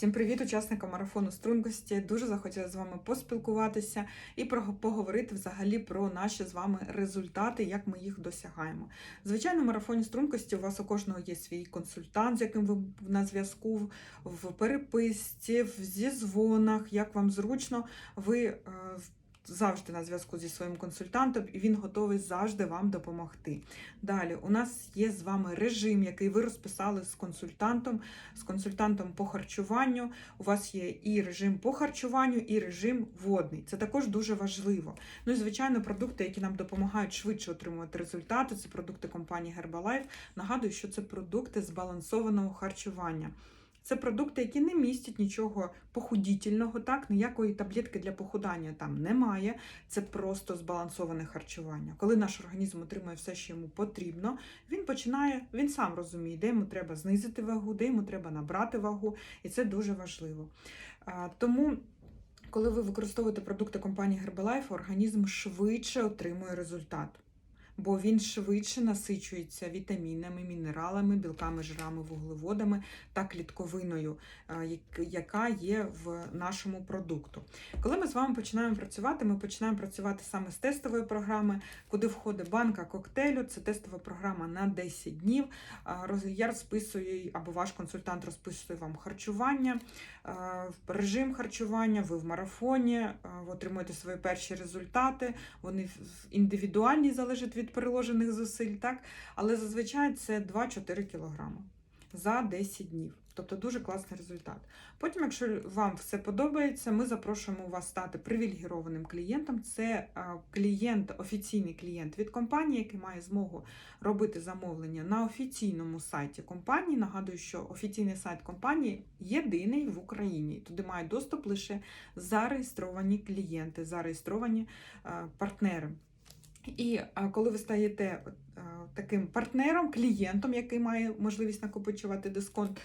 Всім привіт, учасникам марафону стрункості. Дуже захотіла з вами поспілкуватися і поговорити взагалі про наші з вами результати, як ми їх досягаємо. Звичайно, в марафоні стрункості у вас у кожного є свій консультант, з яким ви на зв'язку в переписці, в зізвонах, як вам зручно, ви е, завжди на зв'язку зі своїм консультантом, і він готовий завжди вам допомогти. Далі у нас є з вами режим, який ви розписали з консультантом, з консультантом по харчуванню. У вас є і режим по харчуванню, і режим водний. Це також дуже важливо. Ну і звичайно, продукти, які нам допомагають швидше отримувати результати, це продукти компанії Herbalife. Нагадую, що це продукти збалансованого харчування. Це продукти, які не містять нічого похудітельного, так, ніякої таблетки для похудання там немає. Це просто збалансоване харчування. Коли наш організм отримує все, що йому потрібно, він починає, він сам розуміє, де йому треба знизити вагу, де йому треба набрати вагу, і це дуже важливо. Тому. Коли ви використовуєте продукти компанії Herbalife, організм швидше отримує результат бо він швидше насичується вітамінами, мінералами, білками, жирами, вуглеводами та клітковиною, яка є в нашому продукту. Коли ми з вами починаємо працювати, ми починаємо працювати саме з тестової програми, куди входить банка коктейлю. Це тестова програма на 10 днів. Я розписую, або ваш консультант розписує вам харчування, режим харчування, ви в марафоні, ви отримуєте свої перші результати, вони індивідуальні залежать від переложених зусиль, так? але зазвичай це 2-4 кг за 10 днів. Тобто дуже класний результат. Потім, якщо вам все подобається, ми запрошуємо вас стати привілегірованим клієнтом. Це клієнт, офіційний клієнт від компанії, який має змогу робити замовлення на офіційному сайті компанії. Нагадую, що офіційний сайт компанії єдиний в Україні. Туди мають доступ лише зареєстровані клієнти, зареєстровані партнери. І коли ви стаєте таким партнером, клієнтом, який має можливість накопичувати дисконт,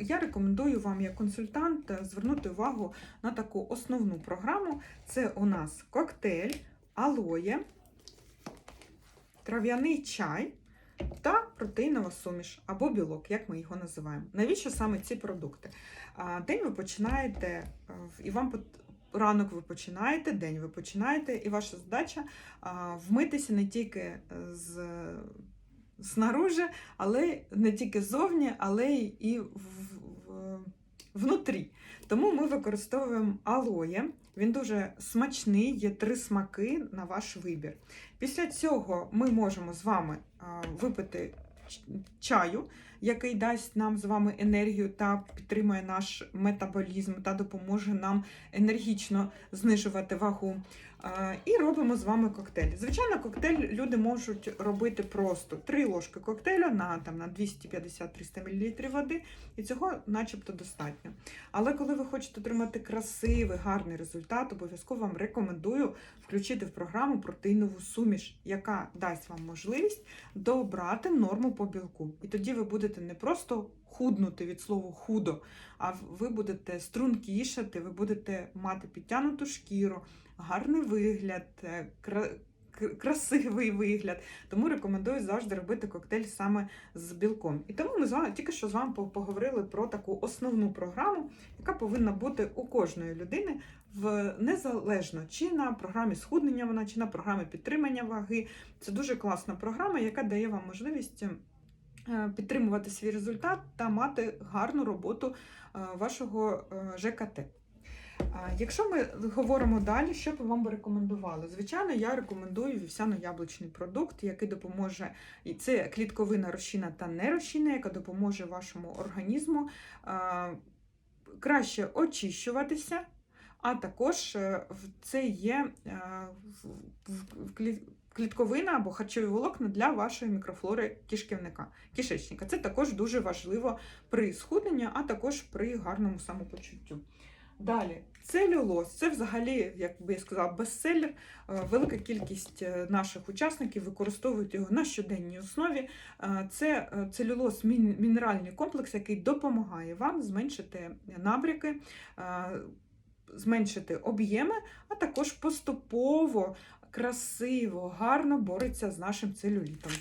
я рекомендую вам як консультант звернути увагу на таку основну програму. Це у нас коктейль, алоє, трав'яний чай та протеїнова суміш або білок, як ми його називаємо. Навіщо саме ці продукти? День ви починаєте, і вам ранок ви починаєте, день ви починаєте, і ваша задача вмитися не тільки з снаружи, але не тільки зовні, але і в, в, внутрі. Тому ми використовуємо алоє. Він дуже смачний, є три смаки на ваш вибір. Після цього ми можемо з вами випити чаю, який дасть нам з вами енергію та підтримує наш метаболізм та допоможе нам енергічно знижувати вагу. І робимо з вами коктейль. Звичайно, коктейль люди можуть робити просто 3 ложки коктейлю на там, на 250-300 мл води, і цього начебто достатньо. Але коли ви хочете отримати красивий, гарний результат, обов'язково вам рекомендую включити в програму протеїнову суміш, яка дасть вам можливість добрати норму по білку. І тоді ви будете не просто худнути від слова худо, а ви будете стрункішати, ви будете мати підтянуту шкіру гарний вигляд, е, красивий вигляд. Тому рекомендую завжди робити коктейль саме з білком. І тому ми з вами тільки що з вами поговорили про таку основну програму, яка повинна бути у кожної людини в незалежно чи на програмі схуднення вона, чи на програмі підтримання ваги. Це дуже класна програма, яка дає вам можливість. Е, підтримувати свій результат та мати гарну роботу е, вашого ЖКТ. Якщо ми говоримо далі, що б вам би рекомендували? Звичайно, я рекомендую вівсяно-яблучний продукт, який допоможе, і це клітковина розчина та нерозчина, яка допоможе вашому організму краще очищуватися, а також е, це є е, клітковина або харчові волокна для вашої мікрофлори кишківника, кишечника. Це також дуже важливо при схудненні, а також при гарному самопочуттю. Далі, целюлоз це взагалі, як би я сказала, бестселлер. Е, велика кількість е, наших учасників використовують його на щоденній основі. Е, це целюлоз мінеральний комплекс, який допомагає вам зменшити набряки, зменшити об'єми, а також поступово, красиво, гарно бореться з нашим целюлітом.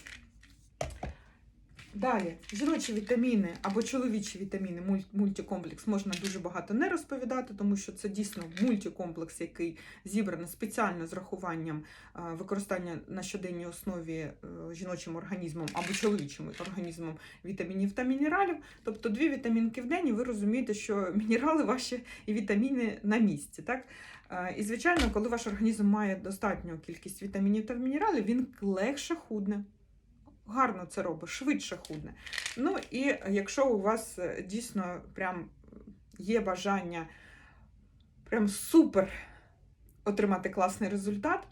Далі, жіночі вітаміни або чоловічі вітаміни, мультикомплекс можна дуже багато не розповідати, тому що це дійсно мультикомплекс, який зібраний спеціально з рахуванням е, використання на щоденній основі е, жіночим організмом або чоловічим організмом вітамінів та мінералів. Тобто дві вітамінки в день, і ви розумієте, що мінерали ваші і вітаміни на місці. Так? Е, І, звичайно, коли ваш організм має достатню кількість вітамінів та мінералів, він легше худне. Гарно це робить, швидше худне. Ну і якщо у вас е, дійсно прям є бажання прям супер отримати класний результат,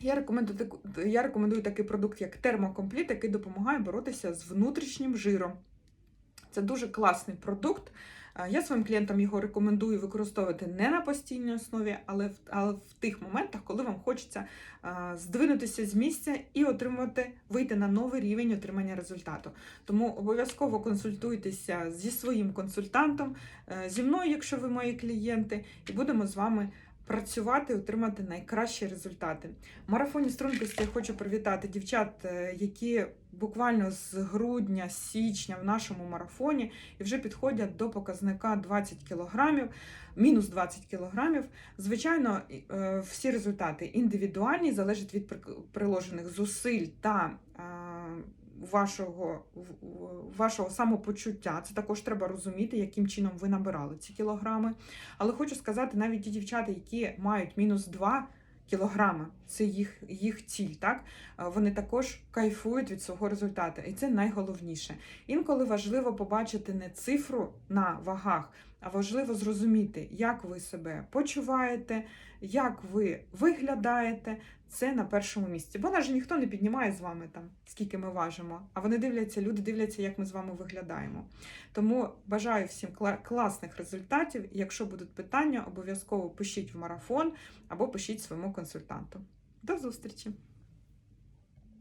я рекомендую, я рекомендую такий продукт, як термокомпліт, який допомагає боротися з внутрішнім жиром. Це дуже класний продукт. Я своїм клієнтам його рекомендую використовувати не на постійній основі, але в, але в тих моментах, коли вам хочеться здвинутися з місця і отримати, вийти на новий рівень отримання результату. Тому обов'язково консультуйтеся зі своїм консультантом, е, зі мною, якщо ви мої клієнти, і будемо з вами працювати і отримати найкращі результати. В марафоні стрункості я хочу привітати дівчат, е, які буквально з грудня, з січня в нашому марафоні і вже підходять до показника 20 кілограмів, мінус 20 кілограмів. Звичайно, е, всі результати індивідуальні, залежать від приложених зусиль та е, вашого, вашого самопочуття. Це також треба розуміти, яким чином ви набирали ці кілограми. Але хочу сказати, навіть ті дівчата, які мають мінус 2 кілограми, це їх, їх ціль, так? Е, Вони також кайфують від свого результату, і це найголовніше. Інколи важливо побачити не цифру на вагах, а важливо зрозуміти, як ви себе почуваєте, як ви виглядаєте. Це на першому місці. Бо же ніхто не піднімає з вами там, скільки ми важимо. А вони дивляться, люди дивляться, як ми з вами виглядаємо. Тому бажаю всім класних результатів. Якщо будуть питання, обов'язково пишіть в марафон або пишіть своєму консультанту. До зустрічі!